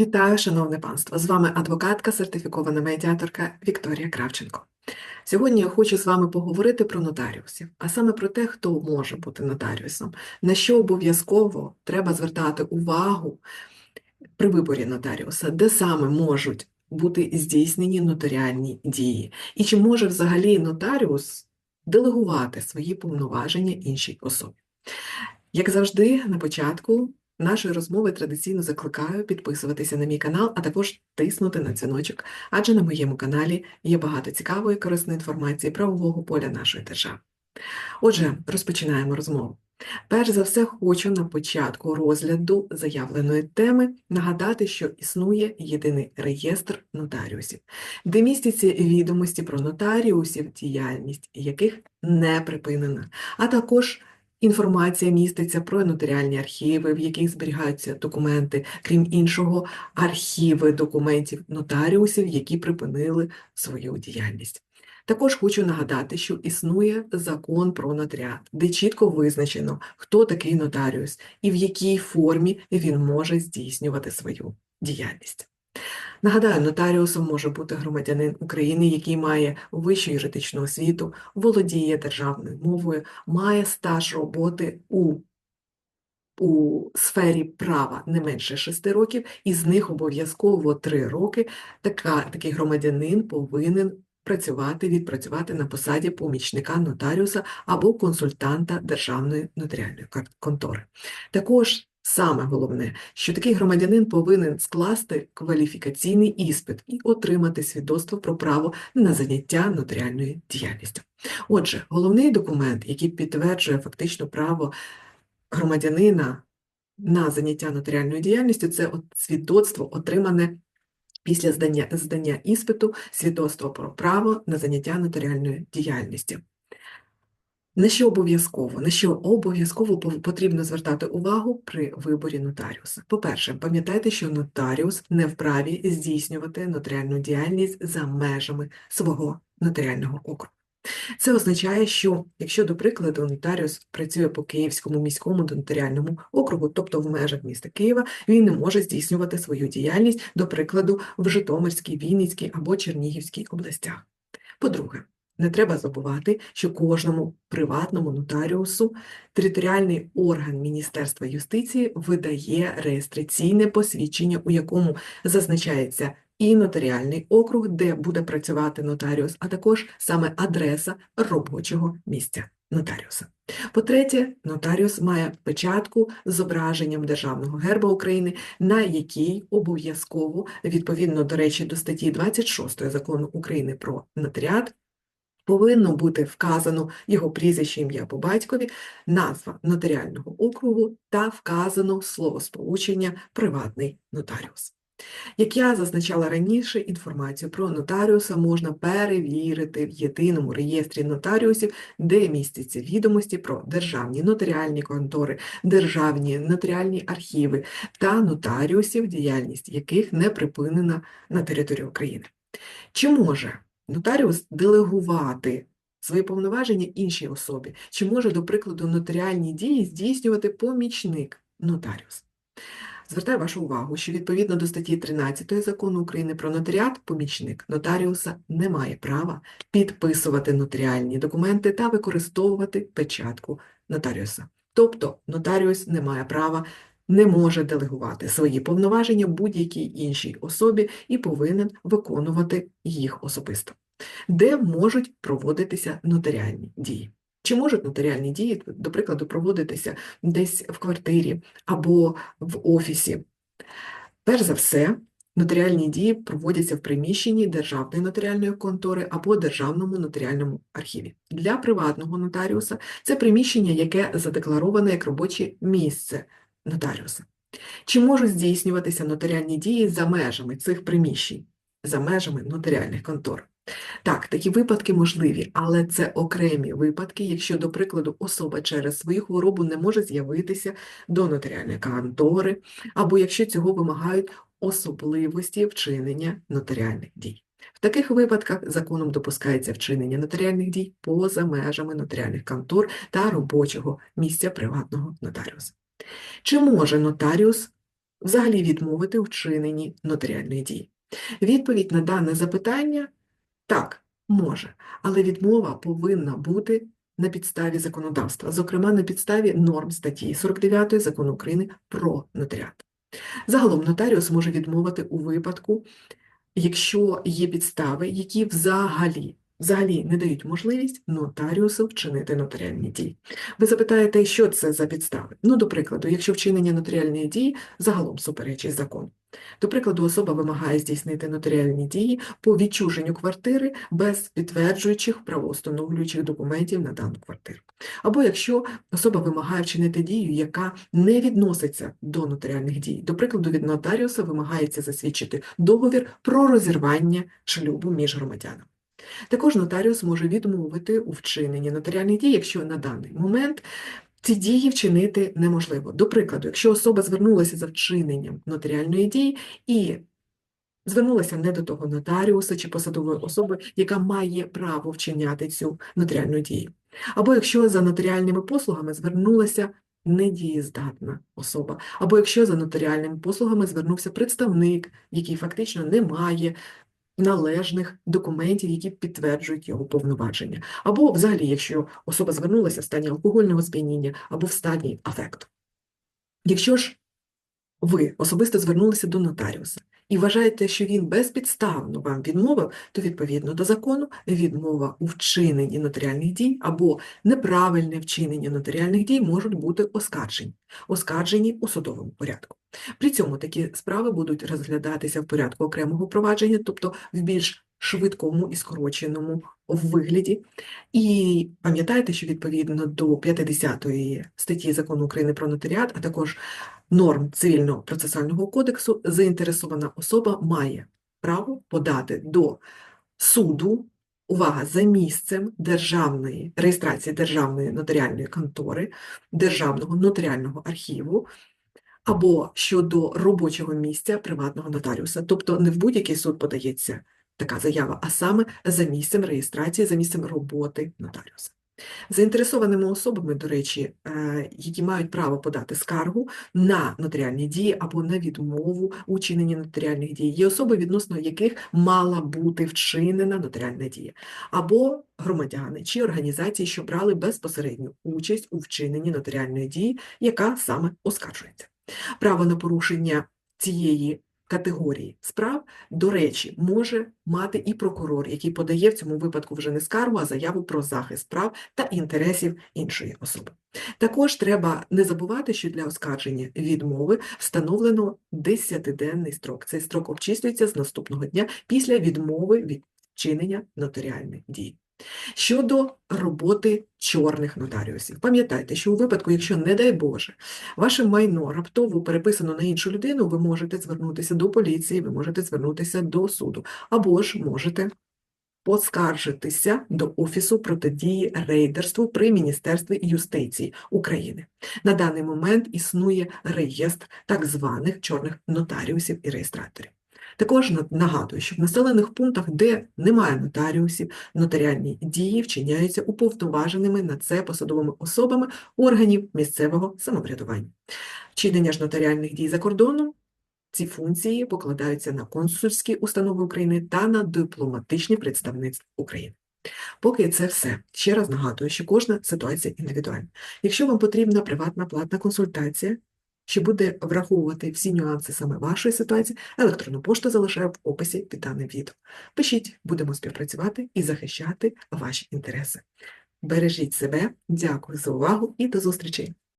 Вітаю, шановне панство! З вами адвокатка, сертифікована медіаторка Вікторія Кравченко. Сьогодні я хочу з вами поговорити про нотаріусів, а саме про те, хто може бути нотаріусом, на що обов'язково треба звертати увагу при виборі нотаріуса, де саме можуть бути здійснені нотаріальні дії, і чи може взагалі нотаріус делегувати свої повноваження іншій особі. Як завжди, на початку нашої розмови традиційно закликаю підписуватися на мій канал, а також тиснути на дзвіночок, адже на моєму каналі є багато цікавої корисної інформації правового поля нашої держави. Отже, розпочинаємо розмову. Перш за все, хочу на початку розгляду заявленої теми нагадати, що існує єдиний реєстр нотаріусів, де містяться відомості про нотаріусів, діяльність яких не припинена, а також Інформація міститься про нотаріальні архіви, в яких зберігаються документи, крім іншого, архіви документів нотаріусів, які припинили свою діяльність. Також хочу нагадати, що існує закон про нотаріат, де чітко визначено, хто такий нотаріус і в якій формі він може здійснювати свою діяльність. Нагадаю, нотаріусом може бути громадянин України, який має вищу юридичну освіту, володіє державною мовою, має стаж роботи у у сфері права не менше 6 років, і з них обов'язково 3 роки така, такий громадянин повинен працювати, відпрацювати на посаді помічника нотаріуса або консультанта Державної нотаріальної контори. Також Саме головне, що такий громадянин повинен скласти кваліфікаційний іспит і отримати свідоцтво про право на заняття нотаріальною діяльністю. Отже, головний документ, який підтверджує фактично право громадянина на заняття нотаріальною діяльністю, це свідоцтво, отримане після здання, здання іспиту, свідоцтво про право на заняття нотаріальною діяльністю. На що обов'язково? На що обов'язково потрібно звертати увагу при виборі нотаріуса? По-перше, пам'ятайте, що нотаріус не вправі здійснювати нотаріальну діяльність за межами свого нотаріального округу. Це означає, що якщо, до прикладу, нотаріус працює по Київському міському нотаріальному округу, тобто в межах міста Києва, він не може здійснювати свою діяльність, до прикладу, в Житомирській, Вінницькій або Чернігівській областях. По-друге, не треба забувати, що кожному приватному нотаріусу територіальний орган Міністерства юстиції видає реєстраційне посвідчення, у якому зазначається і нотаріальний округ, де буде працювати нотаріус, а також саме адреса робочого місця нотаріуса. По-третє, нотаріус має печатку з зображенням Державного герба України, на якій обов'язково, відповідно до речі, до статті 26 закону України про нотаріат, повинно бути вказано його прізвище ім'я по батькові, назва нотаріального округу та вказано словосполучення приватний нотаріус. Як я зазначала раніше, інформацію про нотаріуса можна перевірити в єдиному реєстрі нотаріусів, де містяться відомості про державні нотаріальні контори, державні нотаріальні архіви та нотаріусів, діяльність яких не припинена на території України. Чи може нотаріус делегувати свої повноваження іншій особі, чи може, до прикладу, нотаріальні дії здійснювати помічник нотаріус. Звертаю вашу увагу, що відповідно до статті 13 закону України про нотаріат, помічник нотаріуса не має права підписувати нотаріальні документи та використовувати печатку нотаріуса. Тобто нотаріус не має права, не може делегувати свої повноваження будь-якій іншій особі і повинен виконувати їх особисто, де можуть проводитися нотаріальні дії. Чи можуть нотаріальні дії, до прикладу, проводитися десь в квартирі або в офісі? Перш за все, нотаріальні дії проводяться в приміщенні Державної нотаріальної контори або Державному нотаріальному архіві. Для приватного нотаріуса це приміщення, яке задеклароване як робоче місце нотаріуса. Чи можуть здійснюватися нотаріальні дії за межами цих приміщень, за межами нотаріальних контор? Так, такі випадки можливі, але це окремі випадки, якщо, до прикладу, особа через свою хворобу не може з'явитися до нотаріальної контори, або якщо цього вимагають особливості вчинення нотаріальних дій. В таких випадках законом допускається вчинення нотаріальних дій поза межами нотаріальних контор та робочого місця приватного нотаріуса. Чи може нотаріус взагалі відмовити у вчиненні нотаріальної дії? Відповідь на дане запитання так, може, але відмова повинна бути на підставі законодавства, зокрема на підставі норм статті 49 Закону України про нотаріат. Загалом нотаріус може відмовити у випадку, якщо є підстави, які взагалі, взагалі не дають можливість нотаріусу вчинити нотаріальні дії. Ви запитаєте, що це за підстави? Ну, до прикладу, якщо вчинення нотаріальної дії загалом суперечить закону. До прикладу, особа вимагає здійснити нотаріальні дії по відчуженню квартири без підтверджуючих правоустановлюючих документів на дану квартиру. Або якщо особа вимагає вчинити дію, яка не відноситься до нотаріальних дій. До прикладу, від нотаріуса вимагається засвідчити договір про розірвання шлюбу між громадянами. Також нотаріус може відмовити у вчиненні нотаріальних дій, якщо на даний момент ці дії вчинити неможливо. До прикладу, якщо особа звернулася за вчиненням нотаріальної дії і звернулася не до того нотаріуса чи посадової особи, яка має право вчиняти цю нотаріальну дію. Або якщо за нотаріальними послугами звернулася недієздатна особа, або якщо за нотаріальними послугами звернувся представник, який фактично не має належних документів, які підтверджують його повноваження, або взагалі, якщо особа звернулася в стані алкогольного сп'яніння або в стані афекту. Якщо ж ви особисто звернулися до нотаріуса і вважаєте, що він безпідставно вам відмовив, то відповідно до закону відмова у вчиненні нотаріальних дій або неправильне вчинення нотаріальних дій можуть бути оскаржені, оскаржені у судовому порядку. При цьому такі справи будуть розглядатися в порядку окремого провадження, тобто в більш швидкому і скороченому вигляді. І пам'ятайте, що відповідно до 50 статті Закону України про нотаріат, а також норм цивільного процесуального кодексу, заінтересована особа має право подати до суду. Увага за місцем державної реєстрації державної нотаріальної контори, державного нотаріального архіву або щодо робочого місця приватного нотаріуса. Тобто не в будь-який суд подається така заява, а саме за місцем реєстрації, за місцем роботи нотаріуса. Заінтересованими особами, до речі, е, які мають право подати скаргу на нотаріальні дії або на відмову у чиненні нотаріальних дій, є особи, відносно яких мала бути вчинена нотаріальна дія, або громадяни чи організації, що брали безпосередню участь у вчиненні нотаріальної дії, яка саме оскаржується. Право на порушення цієї категорії справ, до речі, може мати і прокурор, який подає в цьому випадку вже не скаргу, а заяву про захист прав та інтересів іншої особи. Також треба не забувати, що для оскарження відмови встановлено 10-денний строк. Цей строк обчислюється з наступного дня після відмови від вчинення нотаріальних дій. Щодо роботи чорних нотаріусів, пам'ятайте, що у випадку, якщо, не дай Боже, ваше майно раптово переписано на іншу людину, ви можете звернутися до поліції, ви можете звернутися до суду, або ж можете поскаржитися до Офісу протидії рейдерству при Міністерстві юстиції України. На даний момент існує реєстр так званих чорних нотаріусів і реєстраторів. Також нагадую, що в населених пунктах, де немає нотаріусів, нотаріальні дії вчиняються уповноваженими на це посадовими особами органів місцевого самоврядування. Вчинення ж нотаріальних дій за кордоном ці функції покладаються на консульські установи України та на дипломатичні представництва України. Поки це все. Ще раз нагадую, що кожна ситуація індивідуальна. Якщо вам потрібна приватна платна консультація, що буде враховувати всі нюанси саме вашої ситуації, електронну пошту залишаю в описі під даним відео. Пишіть, будемо співпрацювати і захищати ваші інтереси. Бережіть себе, дякую за увагу і до зустрічі!